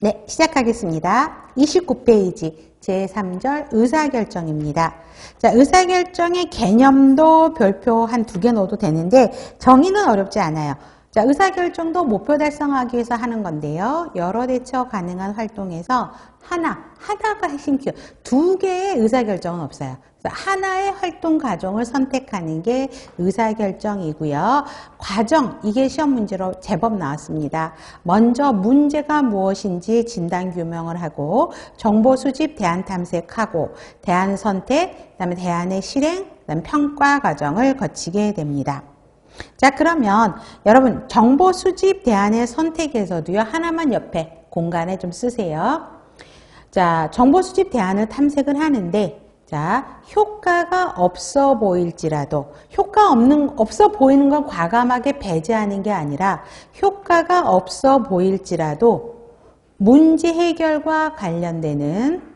네, 시작하겠습니다. 29페이지 제3절 의사결정입니다. 자, 의사결정의 개념도 별표 한 두 개 넣어도 되는데 정의는 어렵지 않아요. 자, 의사결정도 목표 달성하기 위해서 하는 건데요. 여러 대처 가능한 활동에서 하나, 하나가 핵심 키워. 두 개의 의사결정은 없어요. 하나의 활동 과정을 선택하는 게 의사결정이고요. 과정, 이게 시험 문제로 제법 나왔습니다. 먼저 문제가 무엇인지 진단 규명을 하고 정보 수집, 대안 탐색하고 대안 선택, 그다음에 대안의 실행, 그다음 평가 과정을 거치게 됩니다. 자 그러면 여러분 정보 수집 대안의 선택에서도요 하나만 옆에 공간에 좀 쓰세요. 자 정보 수집 대안을 탐색을 하는데 자, 효과가 없어 보일지라도 효과 없는 없어 보이는 건 과감하게 배제하는 게 아니라 효과가 없어 보일지라도 문제 해결과 관련되는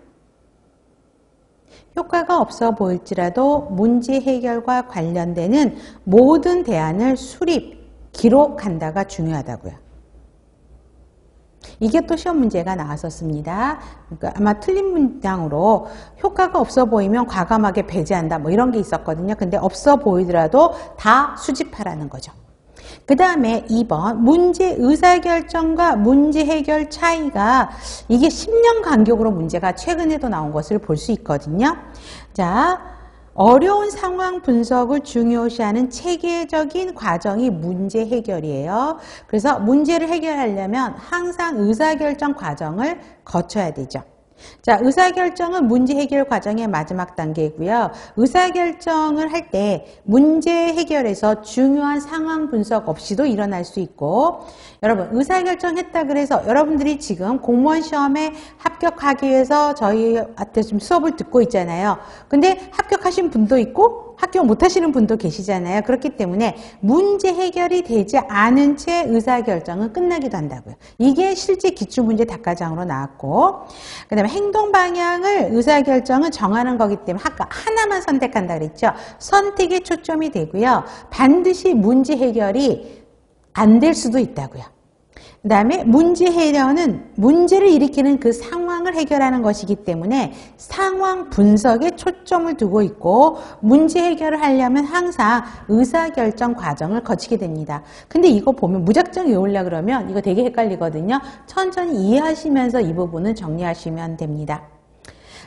효과가 없어 보일지라도 문제 해결과 관련되는 모든 대안을 수립, 기록한다가 중요하다고요. 이게 또 시험 문제가 나왔었습니다. 그러니까 아마 틀린 문장으로 효과가 없어 보이면 과감하게 배제한다 뭐 이런 게 있었거든요. 근데 없어 보이더라도 다 수집하라는 거죠. 그 다음에 2번 문제 의사결정과 문제 해결 차이가 이게 10년 간격으로 문제가 최근에도 나온 것을 볼 수 있거든요. 자 어려운 상황 분석을 중요시하는 체계적인 과정이 문제 해결이에요. 그래서 문제를 해결하려면 항상 의사결정 과정을 거쳐야 되죠. 자, 의사결정은 문제 해결 과정의 마지막 단계이고요. 의사결정을 할 때 문제 해결에서 중요한 상황 분석 없이도 일어날 수 있고 여러분 의사결정했다 그래서 여러분들이 지금 공무원 시험에 합격하기 위해서 저희한테 좀 수업을 듣고 있잖아요. 근데 합격하신 분도 있고 합격 못하시는 분도 계시잖아요. 그렇기 때문에 문제 해결이 되지 않은 채 의사결정은 끝나기도 한다고요. 이게 실제 기출문제 답가장으로 나왔고 그 다음에 행동 방향을 의사결정은 정하는 거기 때문에 아까 하나만 선택한다 그랬죠. 선택에 초점이 되고요. 반드시 문제 해결이 안 될 수도 있다고요. 그 다음에 문제 해결은 문제를 일으키는 그 상황 을 해결하는 것이기 때문에 상황 분석에 초점을 두고 있고 문제 해결을 하려면 항상 의사결정 과정을 거치게 됩니다. 근데 이거 보면 무작정 외우려 그러면 이거 되게 헷갈리거든요. 천천히 이해하시면서 이 부분은 정리하시면 됩니다.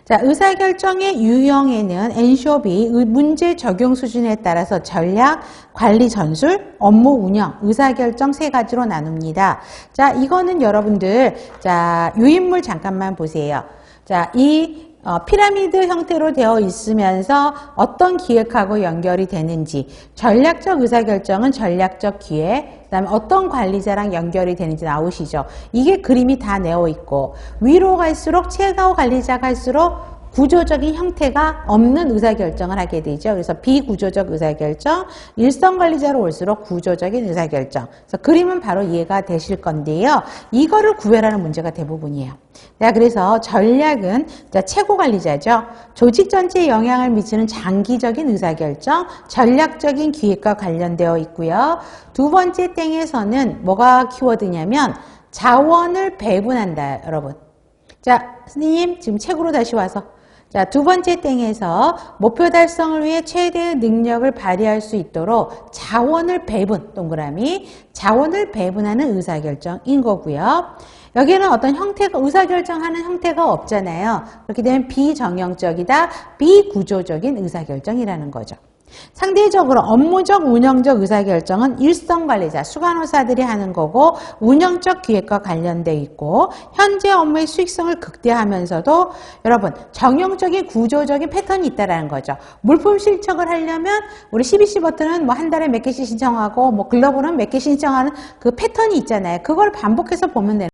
자, 의사결정의 유형에는 엔쇼비, 문제 적용 수준에 따라서 전략, 관리 전술, 업무 운영, 의사결정 세 가지로 나눕니다. 자, 이거는 여러분들, 자, 유인물 잠깐만 보세요. 자, 이 어, 피라미드 형태로 되어 있으면서 어떤 기획하고 연결이 되는지 전략적 의사결정은 전략적 기획 그다음에 어떤 관리자랑 연결이 되는지 나오시죠. 이게 그림이 다 내어 있고 위로 갈수록 최고 관리자 갈수록 구조적인 형태가 없는 의사결정을 하게 되죠. 그래서 비구조적 의사결정, 일성관리자로 올수록 구조적인 의사결정. 그래서 그림은 바로 이해가 되실 건데요. 이거를 구별하는 문제가 대부분이에요. 자, 그래서 전략은 최고관리자죠. 조직 전체에 영향을 미치는 장기적인 의사결정, 전략적인 기획과 관련되어 있고요. 두 번째 땡에서는 뭐가 키워드냐면 자원을 배분한다, 여러분. 자, 스님 지금 책으로 다시 와서 자, 두 번째 땡에서 목표 달성을 위해 최대의 능력을 발휘할 수 있도록 자원을 배분, 동그라미, 자원을 배분하는 의사결정인 거고요. 여기는 어떤 형태가, 의사결정하는 형태가 없잖아요. 그렇게 되면 비정형적이다, 비구조적인 의사결정이라는 거죠. 상대적으로 업무적, 운영적 의사결정은 일성관리자, 수간호사들이 하는 거고 운영적 기획과 관련돼 있고 현재 업무의 수익성을 극대화하면서도 여러분 정형적인 구조적인 패턴이 있다라는 거죠. 물품 신청을 하려면 우리 CBC 버튼은 뭐 한 달에 몇 개씩 신청하고 뭐 글로벌은 몇개 신청하는 그 패턴이 있잖아요. 그걸 반복해서 보면 되는